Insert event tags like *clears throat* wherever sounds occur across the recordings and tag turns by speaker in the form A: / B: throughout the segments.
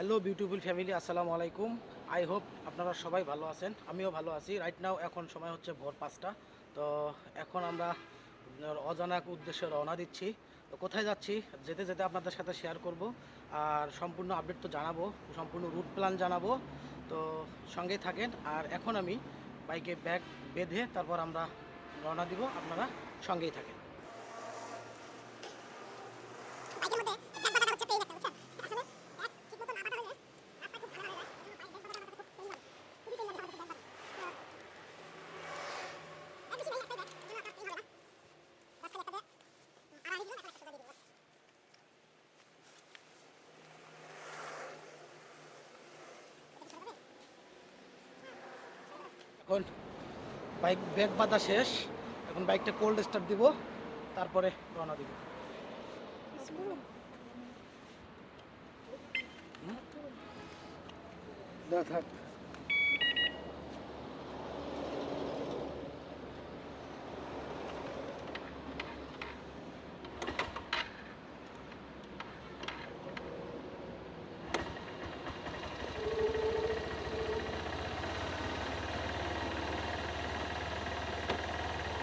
A: Hello beautiful family আসসালামু আলাইকুম। I hope আপনারা সবাই ভালো আছেন, আমিও ভালো আছি। রাইট নাও এখন সময় হচ্ছে ভোর পাঁচটা। তো এখন আমরা অজানা এক উদ্দেশ্যে রওনা দিচ্ছি। তো কোথায় যাচ্ছি? যেতে যেতে আপনাদের সাথে শেয়ার করব। আর সম্পূর্ণ আপডেট তো জানাব, সম্পূর্ণ রুট প্ল্যান জানাব। তো সঙ্গেই থাকেন। আর এখন আমি বাইকে ব্যাগ বেঁধে তারপর আমরা রওনা দিব। আপনারা সঙ্গেই থাকেন। এখন বাইক ব্যাগ বাঁধা শেষ এখন বাইকটা কোল্ড স্টার্ট দিব তারপরে রওনা দিব থাক।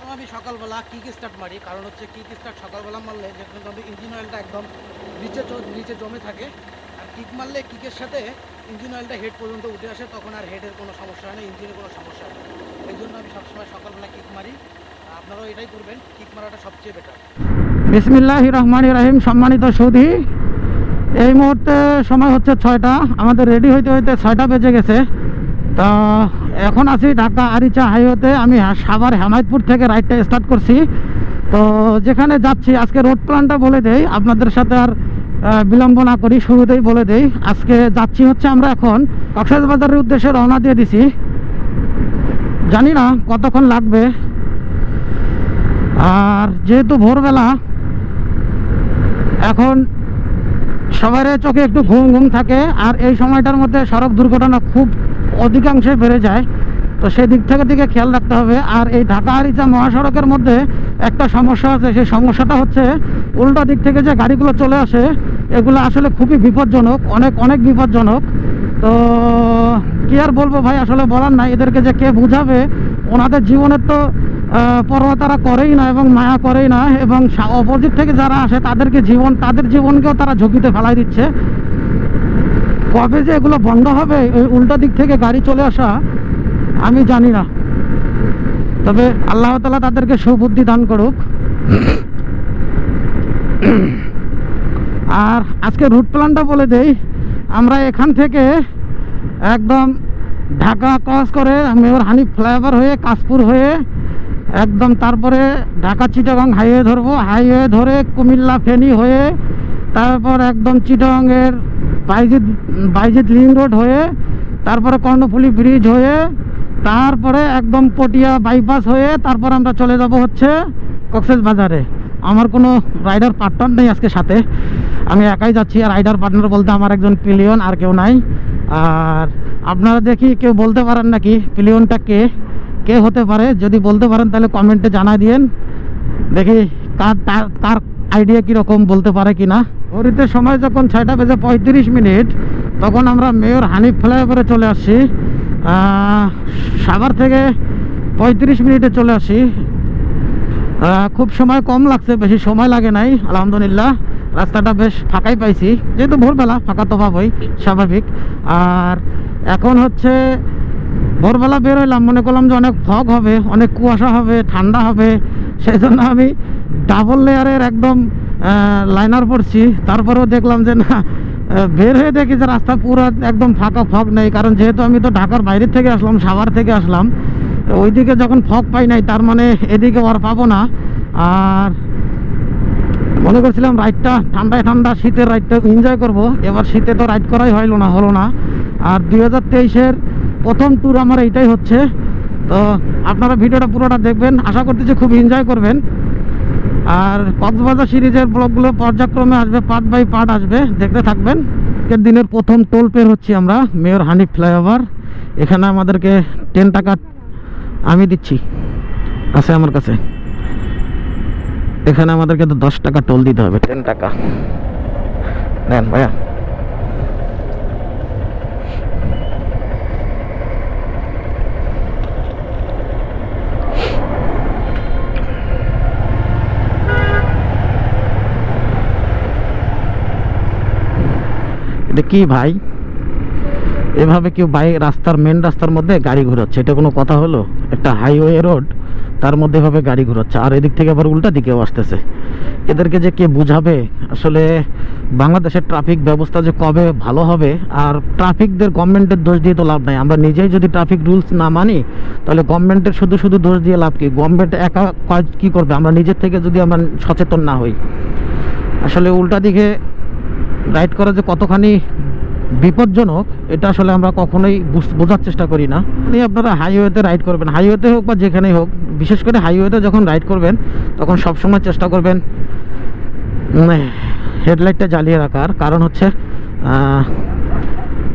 A: তো আমি সকালবেলা কিক স্টার্ট মারি, কারণ হচ্ছে কিক স্টার্ট সকালবেলা মারলে যেখানে আমি ইঞ্জিন অয়েলটা একদম নিচে নিচে জমে থাকে, আর কিক মারলে কিকের সাথে ইঞ্জিন অয়েলটা হেড পর্যন্ত উঠে আসে, তখন আর হেডের কোনো সমস্যা হয় না ইঞ্জিনের কোনো সমস্যা হয় না। এই জন্য আমি সবসময় সকালবেলা কিক মারি। আপনারাও এটাই করবেন কিক মারাটা সবচেয়ে বেটার
B: বিসমিল্লাহ রহমান রাহিম, সম্মানিত সৌদি। এই মুহূর্তে সময় হচ্ছে ছয়টা, আমাদের রেডি হইতে হইতে ছয়টা বেজে গেছে। তা এখন আছি ঢাকা আরিচা হাইওয়েতে। আমি সাভার হেমায়তপুর থেকে রাইডটা স্টার্ট করছি। তো যেখানে যাচ্ছি, আজকে রোড প্ল্যানটা বলে দেই। আপনাদের সাথে আর বিলম্ব না করি, শুরুতেই বলে দেই। আজকে যাচ্ছি হচ্ছে আমরা এখন কক্সবাজারের উদ্দেশ্যে রওনা দিয়ে দিছি। জানি না কতক্ষণ লাগবে। আর যেহেতু ভোরবেলা, এখন সবার চোখে একটু ঘুম ঘুম থাকে। আর এই সময়টার মধ্যে সড়ক দুর্ঘটনা খুব অধিকাংশই বেড়ে যায়। তো সেই দিক থেকে দিকে খেয়াল রাখতে হবে। আর এই ঢাকা আরিচা মহাসড়কের মধ্যে একটা সমস্যা আছে। সেই সমস্যাটা হচ্ছে, উল্টা দিক থেকে যে গাড়িগুলো চলে আসে, এগুলো আসলে খুবই বিপজ্জনক, অনেক অনেক বিপজ্জনক। তো কি আর বলব ভাই, আসলে বলার নাই। এদেরকে যে কে বুঝাবে, ওনাদের জীবনের তো পরোয়া তারা করেই না এবং মায়া করেই না। এবং অপোজিট থেকে যারা আসে, তাদেরকে জীবন, তাদের জীবনকেও তারা ঝুঁকিতে ফেলাই দিচ্ছে। কবে যে এগুলো বন্ধ হবে, এই উল্টা দিক থেকে গাড়ি চলে আসা, আমি জানি না। তবে আল্লাহ তালা তাদেরকে সুবুদ্ধি দান করুক। আর আজকে রুট প্ল্যানটা বলে দেই, আমরা এখান থেকে একদম ঢাকা ক্রস করে মেয়র হানিফ ফ্লাইওভার হয়ে কাশপুর হয়ে একদম তারপরে ঢাকা চিটাগাং হাইওয়ে ধরবো। হাইওয়ে ধরে কুমিল্লা ফেনী হয়ে তারপর একদম চিটাগাংয়ের বাইজিৎ বাইজিৎ লিং রোড হয়ে, তারপরে কর্ণফুলি ব্রিজ হয়ে, তারপরে একদম পটিয়া বাইপাস হয়ে, তারপর আমরা চলে যাব হচ্ছে কক্সেস বাজারে। আমার কোনো রাইডার পার্টনার নেই আজকে সাথে। আমি একাই যাচ্ছি, আর রাইডার পার্টনার বলতে আমার একজন পিলিয়ন, আর কেউ নাই। আর আপনারা দেখি কেউ বলতে পারেন নাকি, পিলিয়নটা কে? কে হতে পারে? যদি বলতে পারেন তাহলে কমেন্টে জানাই দিয়েন। দেখি, তার কার আইডিয়া কীরকম বলতে পারে কি না ঘড়িতে সময় যখন ছয়টা বেজে পঁয়ত্রিশ মিনিট, তখন আমরা মেয়র হানিফ ফ্লাইওভারে চলে আসছি। সাভার থেকে পঁয়ত্রিশ মিনিটে চলে আসি খুব সময় কম লাগছে, বেশি সময় লাগে নাই, আলহামদুলিল্লাহ। রাস্তাটা বেশ ফাঁকাই পাইছি। যেহেতু ভোরবেলা, ফাঁকা তো পাবই স্বাভাবিক। আর এখন হচ্ছে ভোরবেলা বের হইলাম, মনে করলাম যে অনেক ফগ হবে, অনেক কুয়াশা হবে, ঠান্ডা হবে। সেই জন্য আমি ডাবল লেয়ারের একদম লাইনার পড়ছি। তারপরেও দেখলাম যে না বের হয়ে দেখি যে রাস্তা পুরো একদম ফাঁকা ফগ নেই, কারণ যেহেতু আমি তো ঢাকার বাইরের থেকে আসলাম, সাভার থেকে আসলাম, ওইদিকে যখন ফগ পাই নাই, তার মানে এদিকে আর পাবো না। আর মনে করছিলাম রাইডটা ঠান্ডায় ঠান্ডা, শীতের রাইডটা এনজয় করব। এবার শীতে তো রাইড করাই হইল না, হলো না। আর দুই হাজার তেইশের প্রথম ট্যুর আমার এইটাই হচ্ছে। তো আপনারা ভিডিওটা পুরোটা দেখবেন। আশা করতেছি খুব এনজয় করবেন। আর কক্সবাজার সিরিজের ব্লগগুলো পর্যায়ক্রমে আসবে, পার্ট বাই পার্ট আসবে। দেখতে থাকবেন। আজকের দিনের প্রথম টোল পের হচ্ছি আমরা, মেয়র হানিফ ফ্লাইওভার। এখানে আমাদেরকে টেন টাকা আমি দিচ্ছি। আছে আমার কাছে। এখানে আমাদেরকে তো দশ টাকা টোল দিতে হবে টেন টাকা। নেন ভাইয়া। কি ভাই? এভাবে কেউ বাইক রাস্তার মেন রাস্তার মধ্যে গাড়ি ঘোরাচ্ছে? এটা কোনো কথা হলো? একটা হাইওয়ে রোড তার মধ্যে এভাবে গাড়ি ঘোরাচ্ছে। আর এদিক থেকে আবার উল্টা দিকেও আসতেছে। এদেরকে যে কে বুঝাবে? আসলে বাংলাদেশের ট্রাফিক ব্যবস্থা যে কবে ভালো হবে, আর ট্রাফিকদের গভর্নমেন্টের দোষ দিয়ে তো লাভ নাই। আমরা নিজেই যদি ট্রাফিক রুলস না মানি, তাহলে গভর্নমেন্টের শুধু শুধু দোষ দিয়ে লাভ কি? গভর্নমেন্ট একা কাজ কী করবে? আমরা নিজের থেকে যদি আমরা সচেতন না হই। আসলে উল্টা দিকে রাইড করা যে কতখানি বিপজ্জনক, এটা আসলে আমরা কখনোই বুঝ- বোঝার চেষ্টা করি না। আপনি আপনারা হাইওয়েতে রাইড করবেন হাইওয়েতে হোক বা যেখানেই হোক, বিশেষ করে হাইওয়েতে যখন রাইড করবেন, তখন সবসময় চেষ্টা করবেন হেডলাইটটা জ্বালিয়ে রাখার। কারণ হচ্ছে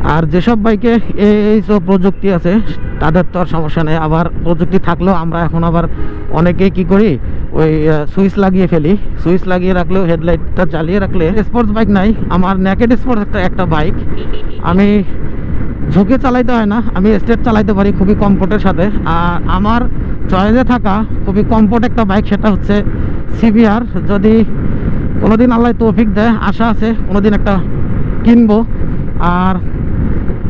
B: আর যেসব বাইকে এই সব প্রযুক্তি আছে, তাদের তো আর সমস্যা নেই। আবার প্রযুক্তি থাকলেও আমরা এখন আবার অনেকেই কি করি ওই সুইচ লাগিয়ে ফেলি। সুইচ লাগিয়ে রাখলেও হেডলাইটটা জ্বালিয়ে রাখলে স্পোর্টস বাইক নাই। আমার ন্যাকেড স্পোর্টস একটা একটা বাইক আমি ঝুঁকে চালাইতে হয় না, আমি স্টেট চালাইতে পারি খুবই কমফোর্টের সাথে। আর আমার চয়েসে থাকা খুবই কমফোর্ট একটা বাইক সেটা হচ্ছে সিভিআর যদি কোনোদিন আল্লাহ তৌফিক দেয়, আশা আছে, কোনোদিন একটা কিনবো। আর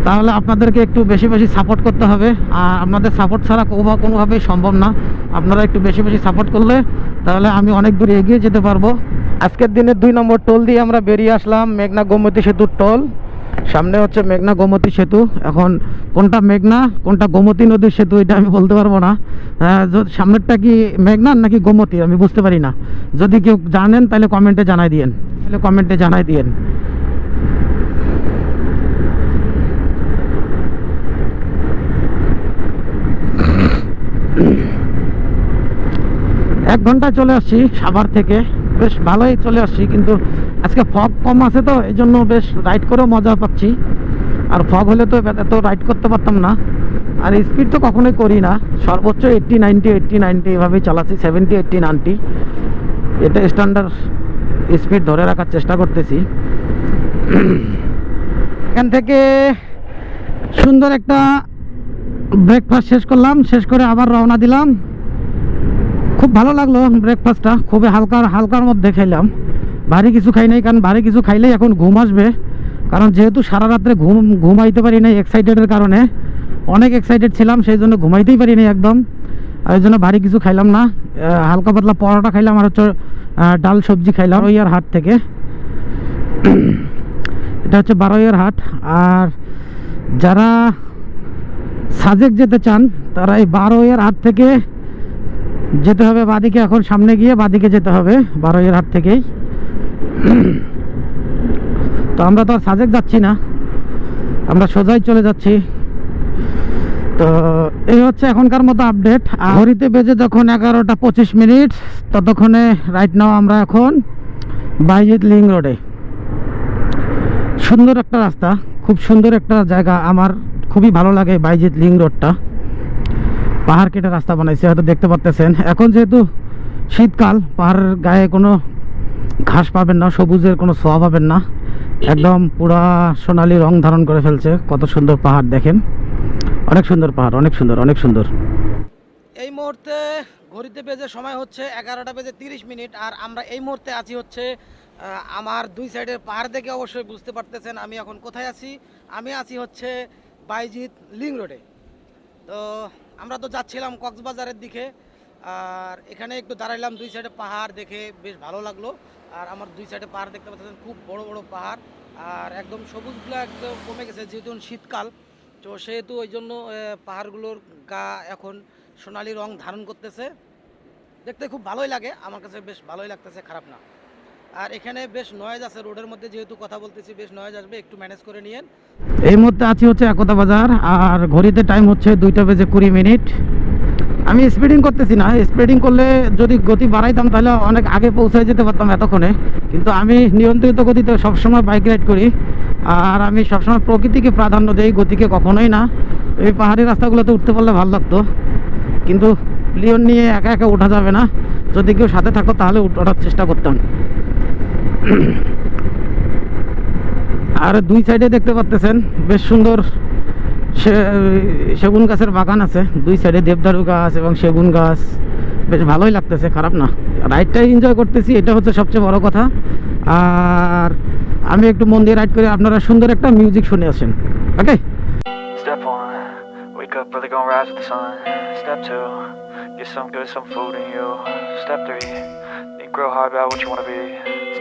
B: তাহলে আপনাদেরকে একটু বেশি বেশি সাপোর্ট করতে হবে। আর আপনাদের সাপোর্ট ছাড়া কোনো কোনোভাবেই সম্ভব না। আপনারা একটু বেশি বেশি সাপোর্ট করলে তাহলে আমি অনেক দূর এগিয়ে যেতে পারব। আজকের দিনে দুই নম্বর টোল দিয়ে আমরা বেরিয়ে আসলাম মেঘনা গোমতী সেতুর টোল। সামনে হচ্ছে মেঘনা গোমতী সেতু। এখন কোনটা মেঘনা কোনটা গোমতী নদীর সেতু এটা আমি বলতে পারব না। আহ, সামনেরটা কি মেঘনা নাকি গোমতী? আমি বুঝতে পারি না। যদি কেউ জানেন তাহলে কমেন্টে জানাই দিয়েন। তাহলে কমেন্টে জানাই দিয়েন। এক ঘন্টায় চলে আসছি সাভার থেকে। বেশ ভালোই চলে আসছি, কিন্তু আজকে ফগ কম আছে তো, এই জন্য বেশ রাইড করেও মজা পাচ্ছি। আর ফগ হলে তো এত রাইড করতে পারতাম না। আর স্পিড তো কখনোই করি না। সর্বোচ্চ এইট্টি নাইনটি এইট্টি নাইনটি এভাবেই চালাচ্ছি সেভেন্টি এইট্টি নাইনটি এটা স্ট্যান্ডার্ড স্পিড ধরে রাখার চেষ্টা করতেছি। এখান থেকে সুন্দর একটা ব্রেকফাস্ট শেষ করলাম, শেষ করে আবার রওনা দিলাম। খুব ভালো লাগল ব্রেকফাস্টটা খুবই হালকা হালকার মধ্যে খাইলাম ভারী কিছু খাই নাই, কারণ ভারী কিছু খাইলেই এখন ঘুম আসবে। কারণ যেহেতু সারা রাত্রে ঘুম, ঘুমাইতে পারি নাই এক্সাইটেডের কারণে, অনেক এক্সাইটেড ছিলাম, সেই জন্য ঘুমাইতেই পারি নাই একদম। আর জন্য ভারী কিছু খাইলাম না। হালকা পাতলা পরোটা খাইলাম আর হচ্ছে ডাল সবজি খাইলাম ওইয়ার হাট থেকে। *clears throat* এটা হচ্ছে বারোইয়ার হাট। আর যারা সাজেক যেতে চান, তারা এই বারোইয়ার হাট থেকে যেতে হবে বাদিকে এখন সামনে গিয়ে বাদিকে যেতে হবে, বারোইয়ের হাট থেকেই। তো আমরা তো আর সাজেক যাচ্ছি না, আমরা সোজাই চলে যাচ্ছি। তো এই হচ্ছে এখনকার মতো আপডেট। ঘড়িতে বেজে যখন এগারোটা পঁচিশ মিনিট, ততক্ষণে রাইট নাও আমরা এখন বাইজিৎ লিং রোডে। সুন্দর একটা রাস্তা, খুব সুন্দর একটা জায়গা। আমার খুবই ভালো লাগে বাইজিৎ লিং রোডটা। পাহাড় কেটে রাস্তা বানাইছে, হয়তো দেখতে পারতেছেন। এখন যেহেতু শীতকাল, পাহাড়ের গায়ে কোনো ঘাস পাবেন না, সবুজের কোনো ছোঁয়া পাবেন না। একদম পুরা সোনালি রং ধারণ করে ফেলছে। কত সুন্দর পাহাড় দেখেন। অনেক সুন্দর পাহাড়, অনেক সুন্দর অনেক সুন্দর।
A: এই মুহূর্তে ঘড়িতে বেজে সময় হচ্ছে এগারোটা বেজে তিরিশ মিনিট, আর আমরা এই মুহূর্তে আছি হচ্ছে আমার দুই সাইডের পাহাড় দেখে অবশ্যই বুঝতে পারতেছেন আমি এখন কোথায় আছি। আমি আছি হচ্ছে বাইজিৎ লিং রোডে। তো আমরা তো যাচ্ছিলাম কক্সবাজারের দিকে, আর এখানে একটু দাঁড়াইলাম দুই সাইডে পাহাড় দেখে বেশ ভালো লাগল। আর আমার দুই সাইডে পাহাড় দেখতে পাচ্ছেন, খুব বড় বড় পাহাড়। আর একদম সবুজগুলো একদম কমে গেছে, যেহেতু শীতকাল, তো সেহেতু ওই জন্য পাহাড়গুলোর গা এখন সোনালি রং ধারণ করতেছে। দেখতে খুব ভালোই লাগে, আমার কাছে বেশ ভালোই লাগতেছে, খারাপ না। আর এখানে বেশ নয়েজ আছে রোডের মধ্যে যেহেতু কথা বলতেছি, বেশ নয়েজ আসবে, একটু ম্যানেজ করে নিয়েন।
B: এই মুহূর্তে আছি হচ্ছে একতা বাজার, আর ঘড়িতে টাইম হচ্ছে দুইটা বেজে কুড়ি মিনিট। আমি স্পিডিং করতেছি না স্পিডিং করলে যদি গতি বাড়াইতাম তাহলে অনেক আগে পৌঁছে যেতে পারতাম এতক্ষণে। কিন্তু আমি নিয়ন্ত্রিত গতিতে সবসময় বাইক রাইড করি, আর আমি সবসময় প্রকৃতিকে প্রাধান্য দিই গতিকে কখনোই না। এই পাহাড়ি রাস্তাগুলোতে উঠতে পারলে ভালো লাগতো, কিন্তু লিওন নিয়ে একা একা ওঠা যাবে না। যদি কেউ সাথে থাকো তাহলে ওঠার চেষ্টা করতাম। *clears throat* আর দুই সাইডে দেখতে পাচ্তেছেন বেশ সুন্দর সেগুন গাছের বাগান আছে। দুই সাইডে দেবদারু গাছ এবং সেগুন গাছ। বেশ ভালোই লাগতেছে খারাপ না। রাইডটাই এনজয় করতেছি এটা হচ্ছে সবচেয়ে বড় কথা। আর আমি একটু মন দিয়ে রাইড করি আপনারা সুন্দর একটা মিউজিক শুনে আসেন। ওকে
C: Step get some good, some food in you. Step three, hard about what you wanna be.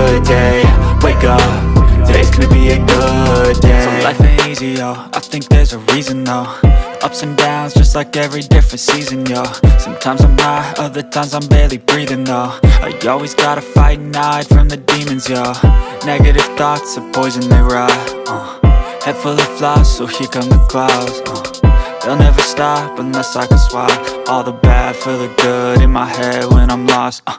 D: Good day. Wake up. Today's gonna be a good day. So life ain't easy, yo. I think there's a reason though. Ups and downs, just like every different season, yo. Sometimes I'm high, other times I'm barely breathing, though. I always gotta fight and hide from the demons, yo. Negative thoughts are poison, they rot. Uh. Head full of flies, so here come the clouds. Uh. They'll never stop unless I can swap all the bad for the good in my head when I'm lost. Uh.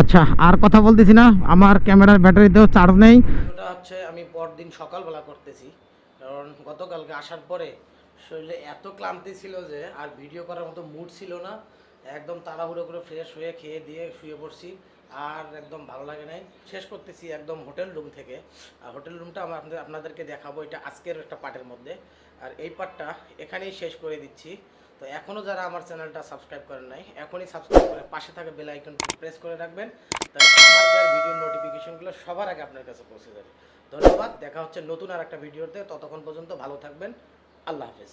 B: আচ্ছা আর কথা বলতেছি না। আমার ক্যামেরার ব্যাটারিতেও charge নেই।
A: এটা হচ্ছে আমি পরদিন সকালবেলা করতেছি। কারণ গতকালকে আসার পরে শরীরে এত ক্লান্তি ছিল যে আর ভিডিও করার মতো মুড ছিল না। একদম তাড়াহুড়ো করে ফ্রেশ হয়ে খেয়ে দিয়ে শুয়ে পড়ছি। আর একদম ভালো লাগে নাই। শেষ করতেছি একদম হোটেল রুম থেকে। আর হোটেল রুমটা আমরা আপনাদেরকে দেখাবো। এটা আজকের একটা পার্টের মধ্যে। আর এই পার্টটা এখানেই শেষ করে দিচ্ছি। তো এখনও যারা আমার চ্যানেলটা সাবস্ক্রাইব করেন নাই, এখনই সাবস্ক্রাইব করে পাশে থাকা বেল আইকন প্রেস করে রাখবেন। তাহলে আমার যার ভিডিও নোটিফিকেশনগুলো সবার আগে আপনার কাছে পৌঁছে যাবে। ধন্যবাদ, দেখা হচ্ছে নতুন আর একটা ভিডিওতে ততক্ষণ পর্যন্ত ভালো থাকবেন। আল্লাহ হাফেজ।